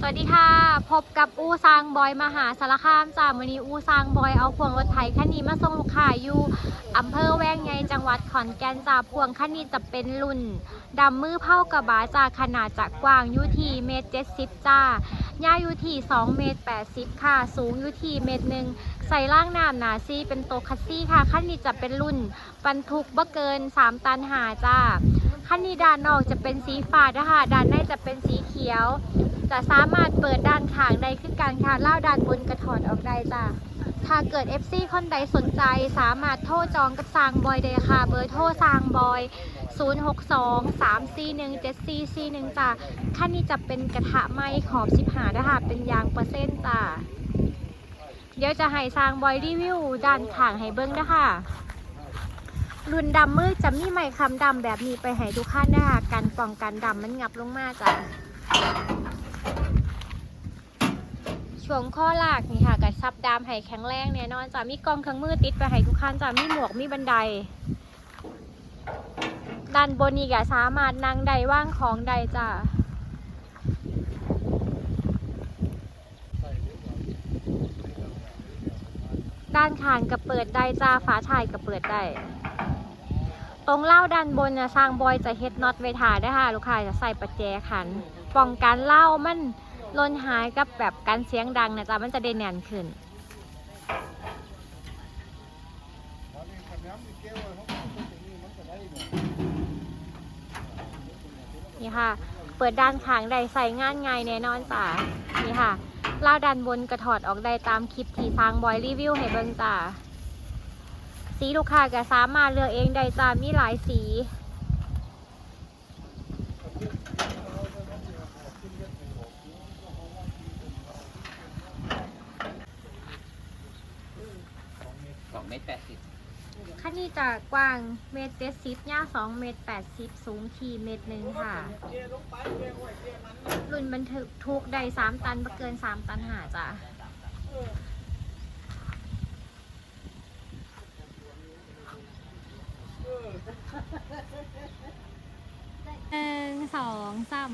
สวัสดีค่ะ พบกับอูซางบอยมหาสารคามจ้าวันนี้อูซางบอยเอาพวงรถไถคันนี้มาส่งลูกค้าอยู่อำเภอแวงไงจังหวัดขอนแก่นจ้าพวงคันนี้จะเป็นรุ่นดำมือเผากระบะจ้าขนาดจากกว้างอยูที่เมตรเจ็ดสิบจ้าย่าอยู่ที่2เมตร80ค่ะ สูงอยู่ที่เมตรหนึ่งใส่ล่างน้ำหนาซีเป็นโตคัสซี่ค่ะคันนี้จะเป็นรุ่นบรรทุกบ่เกิน3ตันหาจ้าคันนี้ด้านนอกจะเป็นสีฟ้านะคะด้านในจะเป็นสีเขียว จะสามารถเปิดด้านขางได้คือการค่ะเล่าด้านบนกระถอดออกได้จ้ะถ้าเกิด FC คนใดสนใจสามารถโทรจองกับสางบอยได้ค่ะ เบอร์โทรสางบอย 062 341 7441จ้ะคันนี้จะเป็นกระทะไม้ขอบ15นะคะ เป็นยางเปอร์เซ็นต์จ้ะเดี๋ยวจะให้สางบอยรีวิวด้านขางให้เบิ้งนะคะรุ่นดำมือจะมีไม้คำดำแบบนี้ไปให้ทุกขั้นนะคะกันป้องกันดำมันงับลงมาจ้ะ ช่วงข้อลากนี่ค่ะกับซับดามให้แข็งแรงแน่นอนจ้ะมีกองเครื่องมือติดไปให้ทุกคันจ้ะมีหมวกมีบันได ด้านบนนี่ก็สามารถนั่งได้ว่างของใดจ้ะด้านข้างก็เปิดได้จ้าฝาถ่ายก็เปิดได้ตรงเล่าด้านบนนะสร้างบอยจะเฮ็ดน็อตไว้ถ่ายได้ค่ะลูกค้าจะใส่ประแจขันป้องกันเล่ามัน ลนหายกับแบบการเสียงดังนะจ๊ะมันจะได้แน่นขึ้นนี่ค่ะ เปิดด้านข้างได้ใส่งานง่ายแน่นอนจ้ะนี่ค่ะล่าด้านบนกระถอดออกได้ตามคลิปที่ทางบอยรีวิวให้เบิ่งจ้ะสีลูกค้าก็สามารถเลือกเองได้จ้ะมีหลายสี เมตรแปดสิบคันนี้จะกว้างเมตรเจ็ดสิบยาวสองเมตรแปดสิบสูงทีเมตรหนึ่งค่ะ รุ่นบรรทุกทุกใดสามตันประเกินสามตันหาจ้ะหนึ่งสองสาม